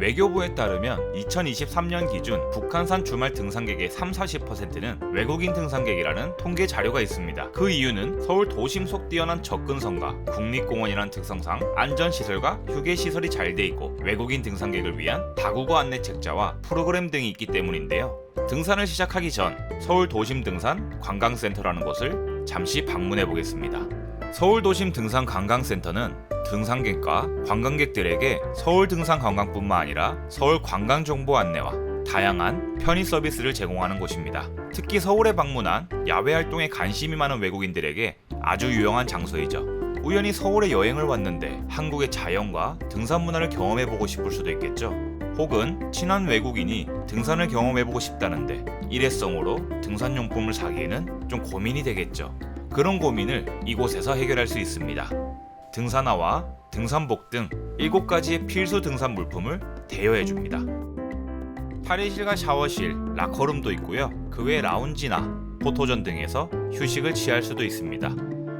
외교부에 따르면 2023년 기준 북한산 주말 등산객의 3, 40%는 외국인 등산객이라는 통계 자료가 있습니다. 그 이유는 서울 도심 속 뛰어난 접근성과 국립공원이란 특성상 안전시설과 휴게시설이 잘 돼 있고 외국인 등산객을 위한 다국어 안내 책자와 프로그램 등이 있기 때문인데요. 등산을 시작하기 전 서울 도심 등산 관광센터라는 곳을 잠시 방문해 보겠습니다. 서울 도심 등산 관광센터는 등산객과 관광객들에게 서울 등산 관광뿐만 아니라 서울 관광 정보 안내와 다양한 편의 서비스를 제공하는 곳입니다. 특히 서울에 방문한 야외 활동에 관심이 많은 외국인들에게 아주 유용한 장소이죠. 우연히 서울에 여행을 왔는데 한국의 자연과 등산 문화를 경험해 보고 싶을 수도 있겠죠. 혹은 친한 외국인이 등산을 경험해 보고 싶다는데 일회성으로 등산용품을 사기에는 좀 고민이 되겠죠. 그런 고민을 이곳에서 해결할 수 있습니다. 등산화와 등산복 등 7가지의 필수 등산 물품을 대여해 줍니다. 탈의실과 샤워실, 라커룸도 있고요. 그 외 라운지나 포토존 등에서 휴식을 취할 수도 있습니다.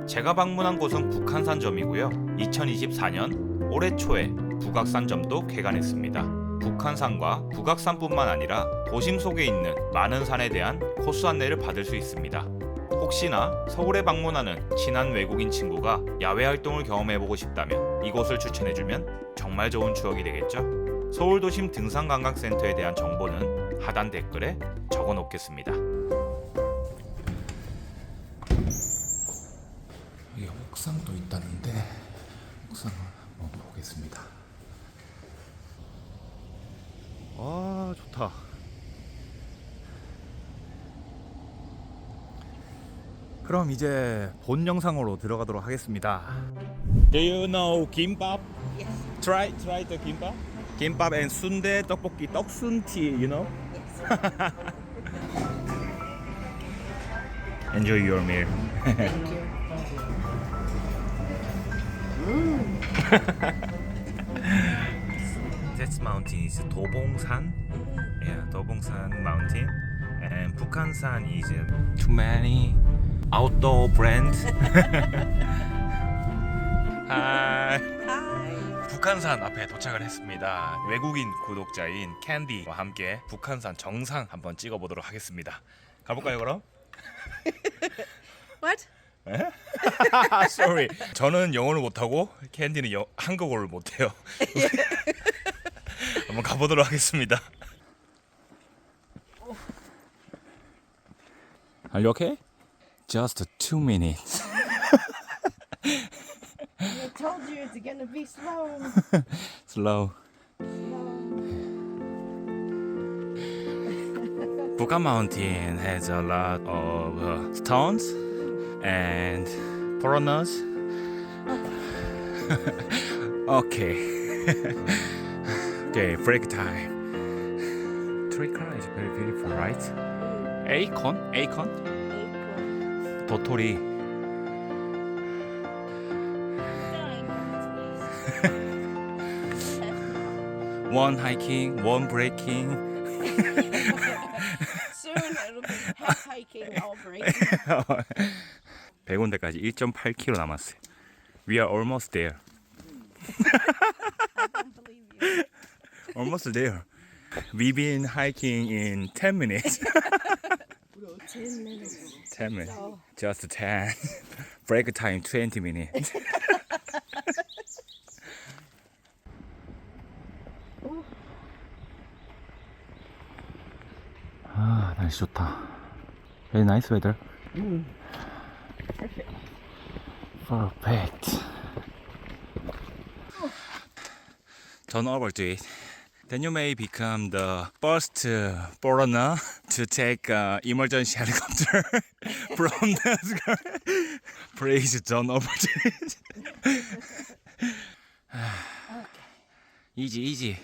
제가 방문한 곳은 북한산점이고요. 2024년 올해 초에 북악산점도 개관했습니다. 북한산과 북악산뿐만 아니라 도심 속에 있는 많은 산에 대한 코스 안내를 받을 수 있습니다. 혹시나 서울에 방문하는 친한 외국인 친구가 야외 활동을 경험해보고 싶다면 이곳을 추천해주면 정말 좋은 추억이 되겠죠? 서울 도심 등산관광센터에 대한 정보는 하단 댓글에 적어 놓겠습니다. 여기 옥상도 있다는데 옥상을 한번 보겠습니다. 아 좋다. 그럼 이제 본 영상으로 들어가도록 하겠습니다. Do you know kimbap? Yes. Try try the kimbap. Kimbap and 순대 떡볶이 떡순티, you know? Enjoy your meal. Thank you. This mountain is 도봉산. Yeah, 도봉산 mountain. And 북한산 is too many outdoor brands. Hi. Hi. 북한산 앞에 도착을 했습니다. 외국인 구독자인 캔디와 함께 북한산 정상 한번 찍어보도록 하겠습니다. 가볼까요, 그럼? What? 아, sorry. 저는 영어를 못하고 캔디는 여, 한국어를 못해요. 한번 가보도록 하겠습니다. Are you okay? Just two minutes. I told you it's gonna be slow. Slow. Buka Mountain has a lot of uh, stones and foreigners. okay. okay, break time. Tree is very beautiful, right? Acorn? Acorn? 도토리. One hiking, one breaking. Soon it'll be half hiking all breaking. 100군데까지 1.8km 남았어요. We are almost there. I don't believe you. Almost there. We've been hiking in 10 minutes. Ten minutes. 10 minutes. Oh. Just 10. Break time 20 minutes. 아 날씨 좋다. Very nice weather. Perfect. Turn over to it. Then you may become the first uh, foreigner to take uh, emergency helicopter from the Please turn over to it. easy, easy.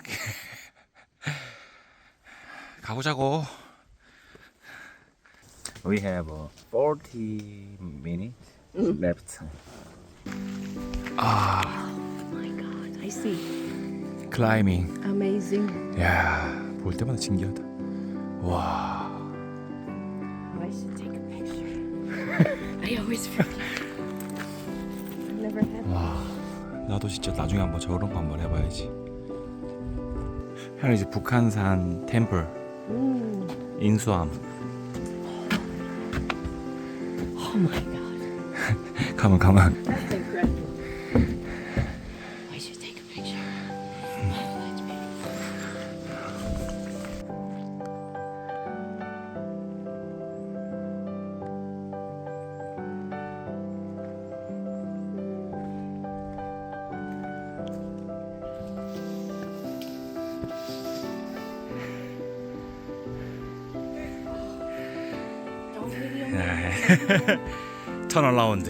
Okay. 가보자고. We have uh, 40 minutes left. Oh my god, I see. Climbing. Amazing. 야, 볼 때마다 신기하다. 와, I should take a picture. I always forget. I've never had 와, 나도 진짜 나중에 한번 저런 거 한번 해봐야지. 형 이제 북한산 템플 Mm. 인수함 Oh my god. 가만 가만. Don't video me. 턴 어라운드.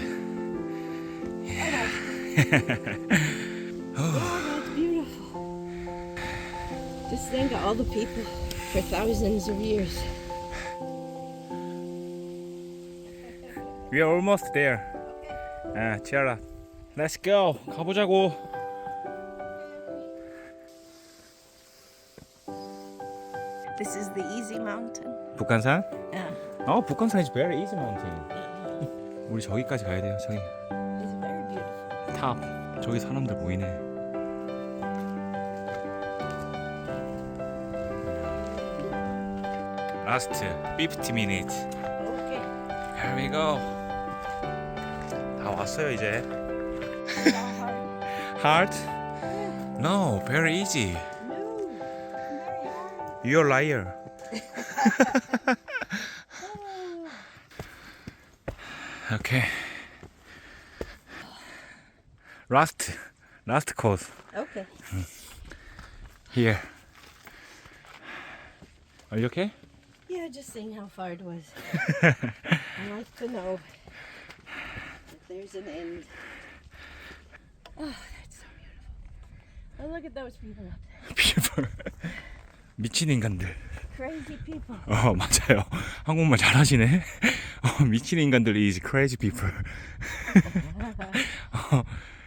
Oh, that's beautiful. Just think of all the people for thousands of years. We are almost there. 아, 치아라. Let's go. 가보자고. This is the easy mountain. 북한산? 어, 북한산 is very easy mountain. 우리 저기까지 가야 돼요. 저기 It's very beautiful. 탑. 저기 사람들 보이네. Last 50 minutes. Okay. Here we go. 다 왔어요 이제. Hard? No, very easy. No. You're okay. Last, last course Okay. here. Are you okay? Yeah, just seeing how far it was. I like to know if there's an end. Oh, that's so beautiful. Oh, look at those people up there. People. 미친 인간들. Crazy people. 어 맞아요. 한국말 잘하시네. 어, 미친 인간들 is crazy people.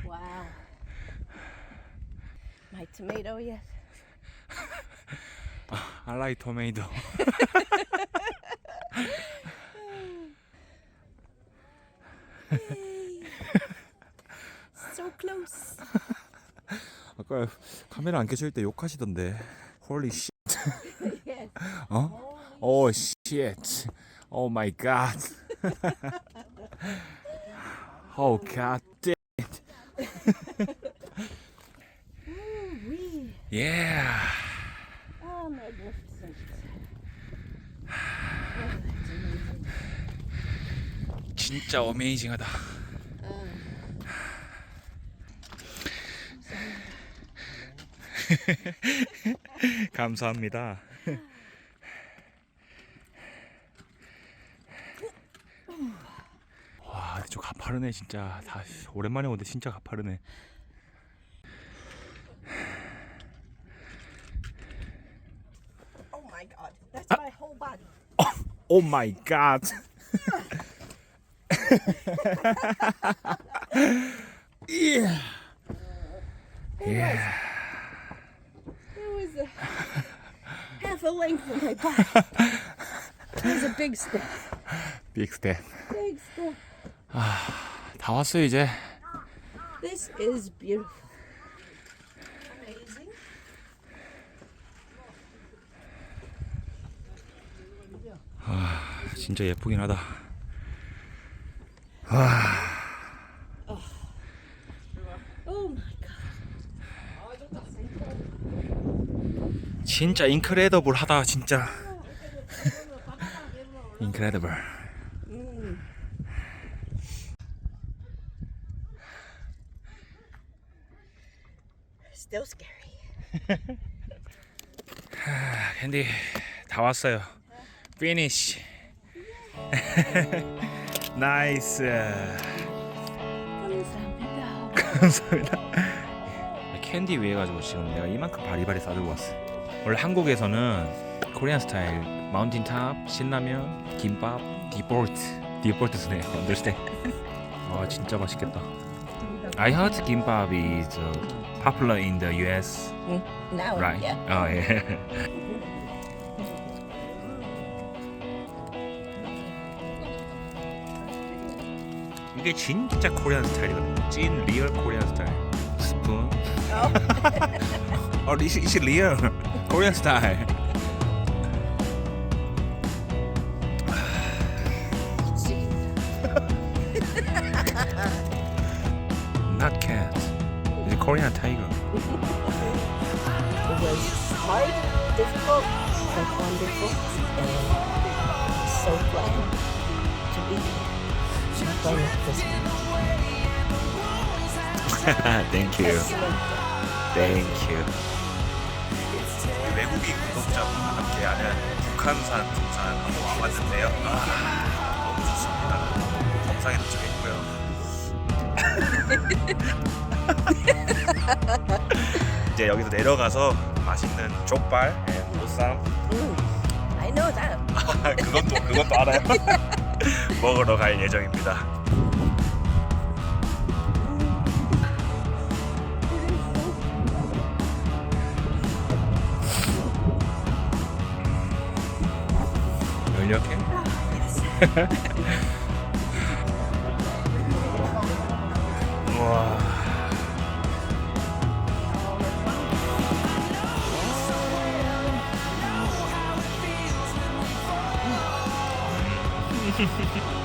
Wow. My tomato yet? I like tomato. So close. 아까 카메라 안 켜질 때 욕하시던데. Holy shit. yes. 어? Oh shit. Oh my god. oh god damn. Wee. Yeah. Oh, magnificent. Oh, that's amazing. 진짜 어메이징하다. 감사합니다. 와, 근데 저 가파르네 진짜. 다 오랜만에 오는데 진짜 가파르네. Oh my god. That's my whole body. 오 마이 갓. 예. 예. It was a half a length of my body. It was a big step. 빅 스텝. Big step. 다 왔어요 이제. This is beautiful. Amazing. 진짜 예쁘긴 하다. Oh my god. 진짜 인크레더블 하다 진짜. 인크레더블. Still scary. 캔디 다 왔어요. 피니시. 나이스. 감사합니다. 감사합니다. 캔디 위해 가지고 지금 내가 이만큼 바리바리 싸들고 왔어. 원래 한국에서는 코리안 스타일 마운틴 탑, 신라면, 김밥, 디폴트, 디폴트 스네요. understand? 아 진짜 맛있겠다. I heard 김밥 is uh, popular in the US, Now, right? yeah. 어 예. 이게 진짜 코리안 스타일이거든. 찐 리얼 코리안 스타일. 스푼. 어, this is real Korean style. Korean tiger. It was hard, difficult, but wonderful, and so glad to be playing with this. Thank you. Thank you. 외국인 구독자분과 함께 하는 북한산 등산 한번 와봤는데요. 아, 너무 좋습니다. 정상에 도착했고요. 이제 여기서 내려가서 맛있는 족발, 예, 보쌈 Mm, I know that. 그것도 그것도 알아요. 먹으러 갈 예정입니다. 열렸게? 와. Hehehehe